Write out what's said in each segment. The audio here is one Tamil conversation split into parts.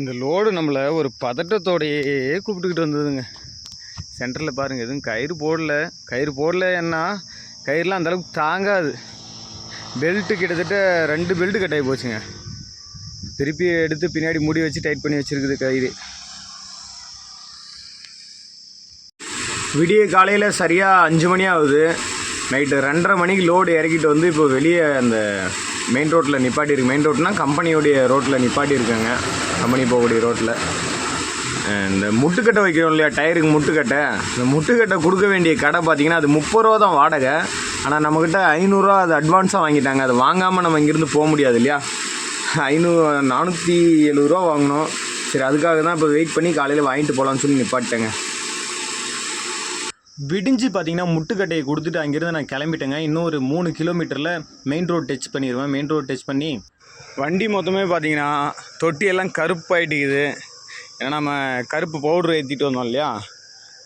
இந்த லோடு நம்மளை ஒரு பதட்டத்தோடையே கூப்பிட்டுக்கிட்டு வந்ததுங்க. சென்டரில் பாருங்கள் எதுவும் கயிறு போடல. கயிறு போடல கயிறுலாம் அந்தளவுக்கு தாங்காது. பெல்ட்டு கிட்டத்தட்ட ரெண்டு பெல்ட்டு கட்டாகி போச்சுங்க. திருப்பி எடுத்து பின்னாடி மூடி வச்சு டைட் பண்ணி வச்சிருக்குது கயிறு. விடிய காலையில் சரியாக அஞ்சு மணி ஆகுது. நைட்டு ரெண்டரை மணிக்கு லோடு இறக்கிட்டு வந்து இப்போ வெளியே அந்த மெயின் ரோட்டில் நிப்பாட்டியிருக்கு. மெயின் ரோட்னால் கம்பெனியோடைய ரோட்டில் நிப்பாட்டியிருக்காங்க. கம்பெனி போகக்கூடிய ரோட்டில் இந்த முட்டுக்கட்டை வைக்கிறோம் இல்லையா டயருக்கு முட்டுக்கட்டை. இந்த முட்டுக்கட்டை கொடுக்க வேண்டிய கடை பார்த்தீங்கன்னா அது முப்பது ரூபா தான் வாடகை. ஆனால் நம்மக்கிட்ட ஐநூறுரூவா அது அட்வான்ஸாக வாங்கிட்டாங்க. அது வாங்காமல் நம்ம இங்கேருந்து போக முடியாது இல்லையா? ஐநூறு நானூற்றி எழுபது ரூபா வாங்கினோம் சரி அதுக்காக தான் இப்போ வெயிட் பண்ணி காலையில் வாங்கிட்டு போகலான்னு சொல்லி நிப்பாட்டேங்க விடிஞ்சு பார்த்தீங்கன்னா முட்டுக்கட்டையை கொடுத்துட்டு அங்கேருந்து நான் கிளம்பிட்டேங்க. இன்னும் ஒரு மூணு கிலோமீட்டரில் மெயின் ரோட் டச் பண்ணிடுவேன் மெயின் ரோட் டச் பண்ணி வண்டி மொத்தமே பார்த்தீங்கன்னா தொட்டியெல்லாம் கருப்பாயிட்டுக்குது ஏன்னா நம்ம கருப்பு பவுட்ரு ஏற்றிட்டு வந்தோம் இல்லையா?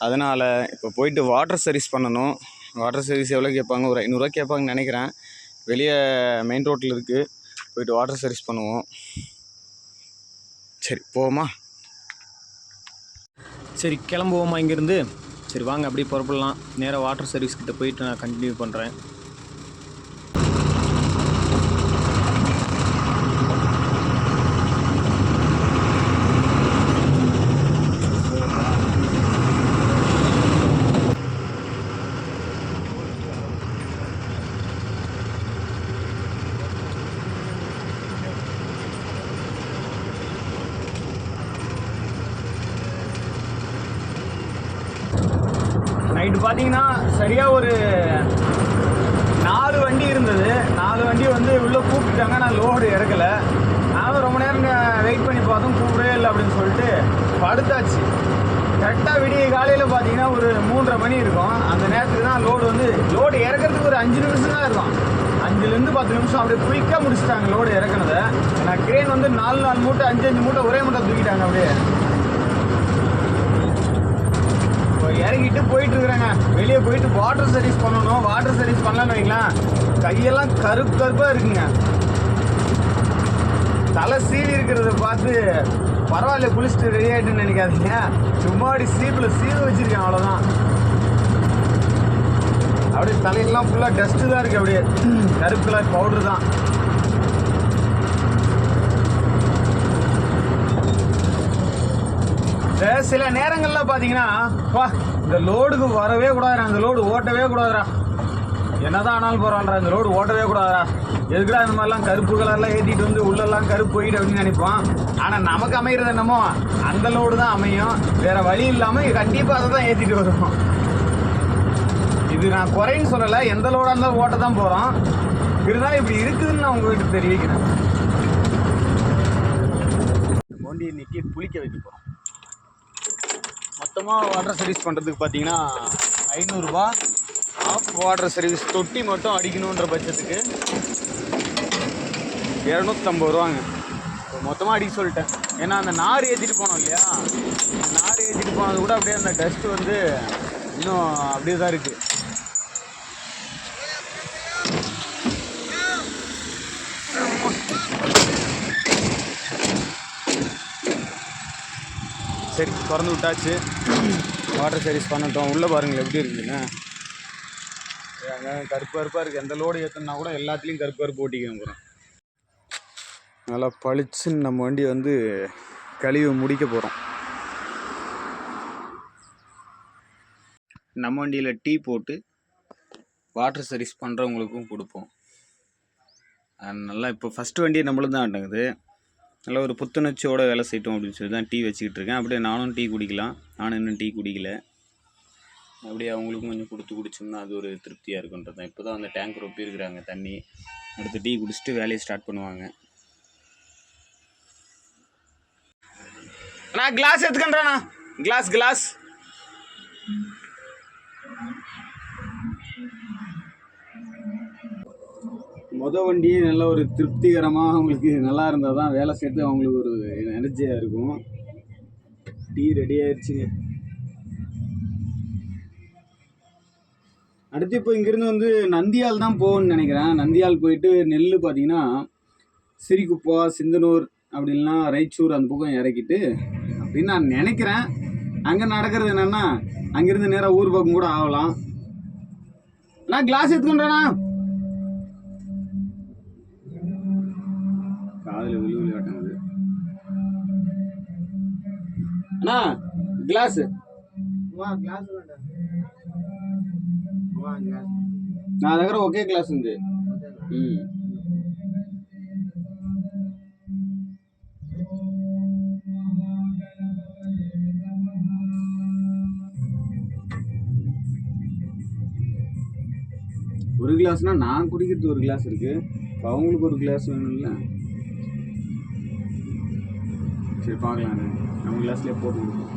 அதனால் இப்போ போயிட்டு வாட்டர் சர்வீஸ் பண்ணணும். வாட்டர் சர்வீஸ் எவ்வளோ கேட்பாங்க? ஒரு ஐநூறுரூவா கேட்பாங்கன்னு நினைக்கிறேன். வெளியே மெயின் ரோட்டில் இருக்குது போயிட்டு வாட்டர் சர்வீஸ் பண்ணுவோம். சரி போவோமா? சரி கிளம்புவோமா இங்கேருந்து? சரி வாங்க அப்படியே புறப்படலாம். நேராக வாட்டர் சர்வீஸ் கிட்டே போயிட்டு நான் கண்டினியூ பண்ணுறேன் நைட்டு பார்த்தீங்கன்னா சரியாக ஒரு நாலு வண்டி இருந்தது. நாலு வண்டி வந்து உள்ளே கூப்பிட்டாங்க நான் லோடு இறக்கலை நானும் ரொம்ப நேரம் வெயிட் பண்ணி பார்த்தோம். கூப்பிடவே இல்லை அப்படின்னு சொல்லிட்டு படுத்தாச்சு. கரெக்டாக விடிய காலையில் பார்த்தீங்கன்னா ஒரு மூன்றரை மணி இருக்கும். அந்த நேரத்துக்கு தான் லோடு வந்து லோடு இறக்கிறதுக்கு ஒரு அஞ்சு நிமிஷம் தான் இருக்கும். அஞ்சுலேருந்து பத்து நிமிஷம் அப்படியே குயிக்காக முடிச்சிட்டாங்க லோடு இறக்குனதை. நான் கிரேன் வந்து நாலு நாலு மூட்டை அஞ்சு அஞ்சு மூட்டை ஒரே மூட்டை தூக்கிட்டாங்க அப்படியே இப்போ இறங்கிட்டு போயிட்டு இருக்கிறேங்க வெளியே போயிட்டு வாட்டர் சர்வீஸ் பண்ணணும். வாட்டர் சர்வீஸ் பண்ணலான்னு வைங்களேன். கையெல்லாம் கருப்பு கருப்பாக இருக்குங்க. தலை சீவி இருக்கிறத பார்த்து பரவாயில்ல குளிச்சுட்டு ரெடி ஆகிட்டுன்னு நினைக்காதீங்க. சும்மாடி சீப்பில் சீவு வச்சிருக்கேன் அவ்வளோதான் அப்படியே தலையெல்லாம் ஃபுல்லாக டஸ்ட்டு தான் இருக்குது அப்படியே. கருப்பு கலர் பவுடர் தான். சில நேரங்கள்ல பாத்தீங்கன்னா வா இந்த லோடுக்கு வரவே கூடாதுரா இந்த லோடு ஓட்டவே கூடாதுடா. என்னதான் ஆனாலும் போகிறான்றா இந்த லோடு ஓட்டவே கூடாதுரா எதுக்குடா இந்த மாதிரிலாம் கருப்பு கலர்லாம் ஏற்றிட்டு வந்து உள்ளெல்லாம் கருப்பு போயிட்டு அப்படின்னு நினைப்போம். ஆனால் நமக்கு அமைகிறது என்னமோ அந்த லோடு தான் அமையும். வேற வழி இல்லாமல் கண்டிப்பாக அதை தான் ஏற்றிட்டு வருவோம். இது நான் குறைன்னு சொல்லலை எந்த லோடாக இருந்தாலும் ஓட்ட தான் போகிறோம் இருந்தாலும் இப்படி இருக்குதுன்னு நான் உங்ககிட்ட தெரிவிக்கிறேன். வண்டி இன்னைக்கு புளிக்க வைக்க போகிறோம் மொத்தமாக வாட்டர் சர்வீஸ் பண்ணுறதுக்கு பார்த்தீங்கன்னா ஐநூறுரூவா ஆஃப் வாட்டர் சர்வீஸ் தொட்டி மட்டும் அடிக்கணுன்ற பட்சத்துக்கு இரநூத்தம்பது ரூபாங்க. இப்போ மொத்தமாக அடிக்க சொல்லிட்டேன். ஏன்னா அந்த நார் ஏற்றிட்டு போனோம் இல்லையா? நார் ஏற்றிட்டு போனது கூட அப்படியே அந்த டஸ்ட்டு வந்து இன்னும் அப்படியே தான் இருக்குது சரி திறந்து விட்டாச்சு. வாட்டர் சர்வீஸ் பண்ணட்டும். உள்ளே பாருங்கள் எப்படி இருக்குதுன்னு. அங்கே கருப்பு கருப்பாக இருக்குது எந்த லோடு ஏற்றுனா கூட எல்லாத்துலேயும் கருப்பு கருப்பு ஓட்டிக்க போகிறோம் நல்லா பளிச்சுன்னு நம்ம வண்டி வந்து கழிவு முடிக்க போகிறோம் நம்ம வண்டியில் டீ போட்டு வாட்டர் சர்வீஸ் பண்ணுறவங்களுக்கும் கொடுப்போம். அது நல்லா இப்போ ஃபஸ்ட்டு வண்டி நம்மளும் தான் ஆட்டங்குது. நல்ல ஒரு புத்துணர்ச்சியோட வேலை செய்யட்டும் அப்படின்னு சொல்லி தான் டீ வச்சுக்கிட்டு இருக்கேன் அப்படியே நானும் டீ குடிக்கலாம். நானும் இன்னும் டீ குடிக்கல. அப்படியே அவங்களுக்கும் கொஞ்சம் கொடுத்து குடிச்சோம்னா அது ஒரு திருப்தியாக இருக்குன்றது தான். இப்போ தான் அந்த டேங்க் ரொப்பியிருக்கிறாங்க தண்ணி. அடுத்து டீ குடிச்சிட்டு வேலையை ஸ்டார்ட் பண்ணுவாங்க. நான் கிளாஸ் எடுத்துக்கன்றேண்ணா. கிளாஸ் கிளாஸ் மொதல் வண்டி நல்ல ஒரு திருப்திகரமாக அவங்களுக்கு நல்லா இருந்தால் தான் வேலை சேர்த்து அவங்களுக்கு ஒரு எனர்ஜியாக இருக்கும். டீ ரெடி ஆயிடுச்சுங்க அடுத்து இப்போ இங்கேருந்து வந்து நந்தியால் தான் போகணும்னு நினைக்கிறேன். நந்தியால் போயிட்டு நெல் பார்த்தீங்கன்னா சிறிகுப்பா சிந்தனூர் அப்படி ரைச்சூர் அந்த பக்கம் இறக்கிட்டு அப்படின்னு நான் நினைக்கிறேன். அங்கே நடக்கிறது என்னன்னா அங்கேருந்து நேராக ஊர் பக்கம் கூட ஆகலாம். நான் கிளாஸ் எடுத்துக்கின்றேண்ணா அண்ணா கிளாஸ் నా దగ్గర ఒకే క్లాస్ ఉంది ఉమ్. ஒரு கிளாஸ்னா நான் குடிக்கிறது ஒரு கிளாஸ் இருக்கு இப்ப அவங்களுக்கு ஒரு கிளாஸ் வேணும்ல சரி பார்க்கலாம் நம்ம கிளாஸ்லயே போட்டு கொடுப்போம்.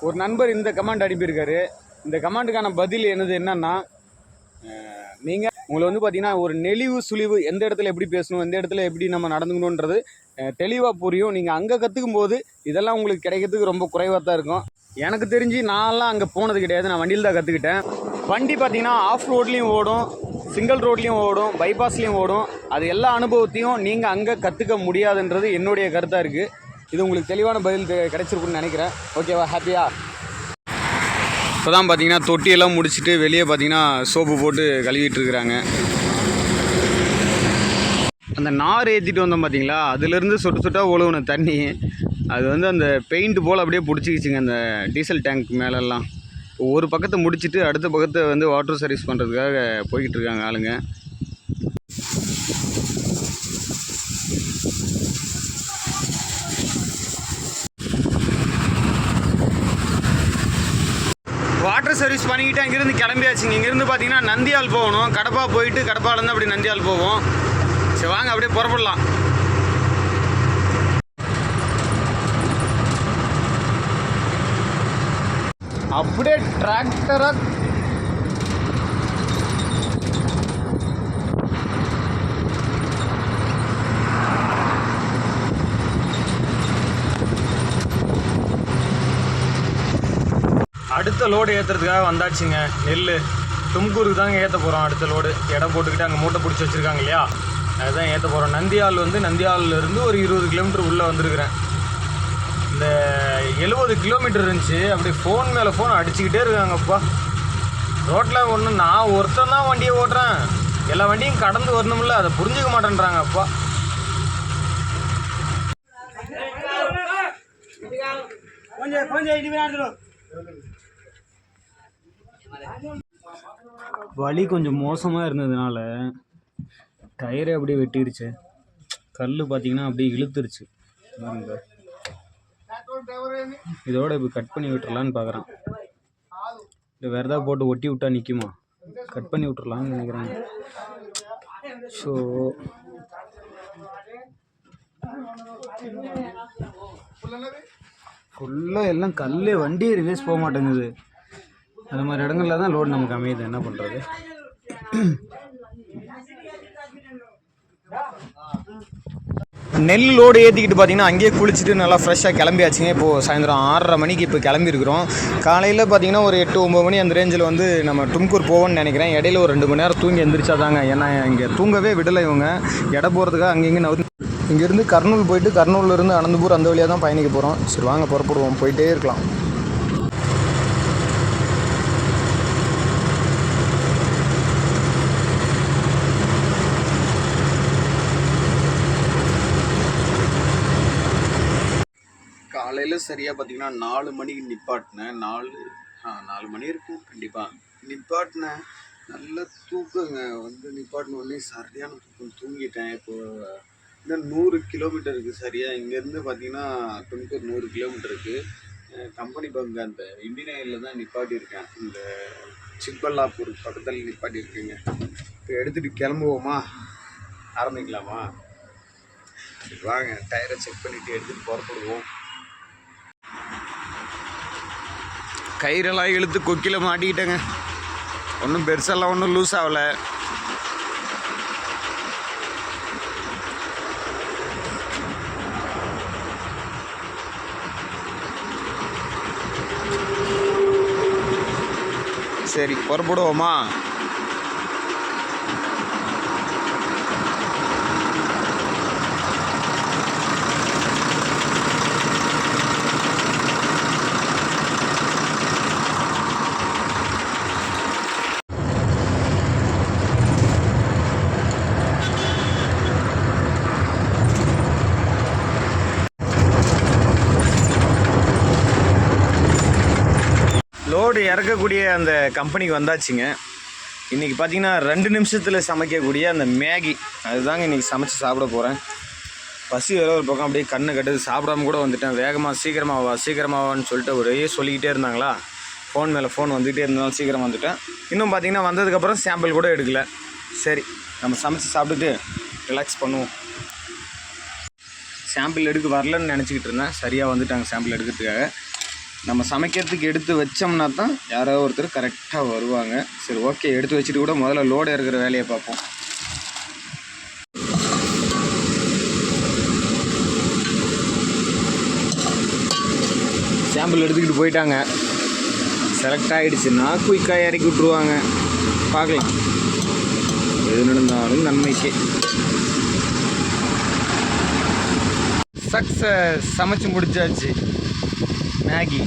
ஒரு நண்பர் இந்த கமெண்ட் அனுப்பியிருக்காரு இந்த கமாண்டுக்கான பதில் என்னது என்னன்னா நீங்கள் உங்களை வந்து பார்த்தீங்கன்னா ஒரு நெளிவு சுழிவு எந்த இடத்துல எப்படி பேசணும் எந்த இடத்துல எப்படி நம்ம நடந்துக்கணுன்றது தெளிவாக புரியும். நீங்கள் அங்கே கற்றுக்கும் போது இதெல்லாம் உங்களுக்கு கிடைக்கிறதுக்கு ரொம்ப குறைவாக தான் இருக்கும். எனக்கு தெரிஞ்சு நான்லாம் அங்கே போனது கிடையாது. நான் வண்டியில் தான் கற்றுக்கிட்டேன் வண்டி பார்த்தீங்கன்னா ஆஃப் ரோட்லேயும் ஓடும் சிங்கிள் ரோட்லேயும் ஓடும் பைபாஸ்லேயும் ஓடும். அது எல்லா அனுபவத்தையும் நீங்கள் அங்கே கற்றுக்க முடியாதுன்றது என்னுடைய கருத்தாக இருக்குது இது உங்களுக்கு தெளிவான பதில் கிடைச்சிருக்குன்னு நினைக்கிறேன். ஓகேவா ஹாப்பியா இப்போ தான் பார்த்தீங்கன்னா தொட்டியெல்லாம் முடிச்சுட்டு வெளியே பார்த்தீங்கன்னா சோப்பு போட்டு கழுவிட்டு இருக்கிறாங்க. அந்த நார் ஏற்றிட்டு வந்தோம் பார்த்தீங்களா அதுலேருந்து சொட்டு சொட்டாக ஒழுகுன தண்ணி. அது வந்து அந்த பெயிண்ட் போல் அப்படியே பிடிச்சிக்கிச்சிங்க அந்த டீசல் டேங்க் மேலெல்லாம். ஒரு பக்கத்தை முடிச்சுட்டு அடுத்த பக்கத்தை வந்து வாட்டர் சர்வீஸ் பண்ணுறதுக்காக போய்கிட்டு இருக்காங்க ஆளுங்க வாட்டர் சர்வீஸ் பண்ணிக்கிட்டு அங்கேருந்து கிளம்பியாச்சுங்க. இங்கேருந்து பார்த்தீங்கன்னா நந்தியால் போகணும். கடப்பா போயிட்டு கடப்பாலேருந்து அப்படி நந்தியால் போவோம். சரி வாங்க அப்படியே புறப்படலாம். அப்படியே டிராக்டராக அடுத்த லோடு ஏற்றுறதுக்காக வந்தாச்சுங்க. நெல் தும்கூருக்கு தாங்க ஏற்ற போகிறோம் அடுத்த லோடு எடை போட்டுக்கிட்டு அங்கே மூட்டை பிடிச்சி வச்சுருக்காங்க இல்லையா? அதுதான் ஏற்ற போகிறோம் நந்தியால் வந்து நந்தியாலிருந்து ஒரு இருபது கிலோமீட்டர் உள்ளே வந்திருக்கிறேன். இந்த எழுபது கிலோமீட்டர் இருந்துச்சு. அப்படி ஃபோன் மேலே ஃபோன் அடிச்சுக்கிட்டே இருக்காங்கப்பா. ரோட்டில் ஒன்று நான் ஒருத்தன் தான் வண்டியை ஓட்டுறேன். எல்லா வண்டியும் கடந்து வரணும்ல. அதை புரிஞ்சுக்க மாட்டேன்றாங்க அப்பா வலி கொஞ்சம் மோசமாக இருந்ததுனால டயரை அப்படியே வெட்டிடுச்சு கல் பார்த்தீங்கன்னா அப்படியே இழுத்துருச்சு. இதோட இப்போ கட் பண்ணி விட்டுறலான்னு பார்க்குறேன் இல்லை வேறு ஏதாவது போட்டு ஒட்டி விட்டா நிற்குமா கட் பண்ணி விட்டுறலான்னு நினைக்கிறேன். ஸோ ஃபுல்லாக எல்லாம் கல் வண்டியே ரிவேஸ் போக மாட்டேங்குது. அந்த மாதிரி இடங்களில் தான் லோடு நமக்கு அமையுது. என்ன பண்ணுறது நெல் லோடு ஏற்றிக்கிட்டு பார்த்தீங்கன்னா அங்கேயே குளிச்சுட்டு நல்லா ஃப்ரெஷ்ஷாக கிளம்பியாச்சுங்க. இப்போது சாயந்தரம் ஆறரை மணிக்கு இப்போ கிளம்பியிருக்கிறோம். காலையில் பார்த்தீங்கன்னா ஒரு எட்டு ஒம்பது மணி அந்த ரேஞ்சில் வந்து நம்ம டும்கூர் போவோம்னு நினைக்கிறேன். இடையில ஒரு ரெண்டு மணி நேரம் தூங்கி எந்திரிச்சாதாங்க. ஏன்னா இங்கே தூங்கவே விடலை இவங்க. இட போகிறதுக்காக அங்கே இங்கே நவு இங்கேருந்து கர்னூல் போயிட்டு கர்னூல்லேருந்து அனந்தபூர் அந்த வழியாக தான் பயணிக்க போகிறோம் சரி வாங்க புறப்படுவோம். போயிட்டே இருக்கலாம். காலையில் சரியாக பார்த்தீங்கன்னா நாலு மணிக்கு நிப்பாட்டினேன். நாலு ஆ நாலு மணி இருக்கும். கண்டிப்பாக நிப்பாட்டினேன். நல்ல தூக்கங்க. வந்து நிப்பாட்டின உடனே சரியான தூக்கம் தூங்கிட்டேன். இப்போது இன்னும் நூறு கிலோமீட்டர் இருக்குது சரியாக இங்கேருந்து பார்த்தீங்கன்னா துணிக்கூர் நூறு கிலோமீட்டர் இருக்குது கம்பெனி பங்கு அந்த இந்தியன் ஆயிலில் தான் நிப்பாட்டியிருக்கேன். இந்த சிப்பல்லாப்பூர் பக்கத்தில் நிப்பாட்டியிருக்கேங்க. இப்போ எடுத்துகிட்டு கிளம்புவோமா? ஆரம்பிக்கலாமா? வாங்க. டயரை செக் பண்ணிவிட்டு எடுத்துகிட்டு புறப்படுவோம். கயிறெல்லாம் இழுத்து கொக்கில மாட்டிக்கிட்டேங்க. ஒன்றும் பெருசெல்லாம் ஒன்றும் லூஸ் ஆகலை. சரி புறப்படுவோமா? லோடு இறக்கக்கூடிய அந்த கம்பெனிக்கு வந்தாச்சுங்க. இன்றைக்கி பார்த்தீங்கன்னா ரெண்டு நிமிஷத்தில் சமைக்கக்கூடிய அந்த மேகி. அதுதாங்க இன்றைக்கி சமைச்சு சாப்பிட போகிறேன் பசி வேற ஒரு பக்கம் அப்படியே கண்ணு கட்டுது. சாப்பிடாம கூட வந்துட்டேன். வேகமாக சீக்கிரமாக சீக்கிரமாவான்னு சீக்கிரமாக சொல்லிட்டு ஒரே சொல்லிக்கிட்டே இருந்தாங்களா? ஃபோன் மேலே ஃபோன் வந்துக்கிட்டே இருந்தாலும் சீக்கிரம் வந்துட்டேன். இன்னும் பார்த்தீங்கன்னா வந்ததுக்கப்புறம் சாம்பிள் கூட எடுக்கல. சரி நம்ம சமைச்சு சாப்பிட்டுட்டு ரிலாக்ஸ் பண்ணுவோம். சாம்பிள் எடுக்க வரலன்னு நினச்சிக்கிட்டு இருந்தேன். சரியாக வந்துட்டாங்க சாம்பிள் எடுக்கிறதுக்காக. நம்ம சமைக்கிறதுக்கு எடுத்து வச்சோம்னா தான் யாரோ ஒருத்தர் கரெக்டாக வருவாங்க. சரி ஓகே எடுத்து வச்சுட்டு கூட முதல்ல லோடு இருக்கிற வேலையை பார்ப்போம். சாம்பிள் எடுத்துக்கிட்டு போயிட்டாங்க. செலக்ட் ஆகிடுச்சுன்னா குயிக்காக இறக்கி விட்ருவாங்க பார்க்கலாம். எது நடந்தாலும் நன்மைக்கு. சக்ஸஸ் சமைச்சு முடிச்சாச்சு. மேகி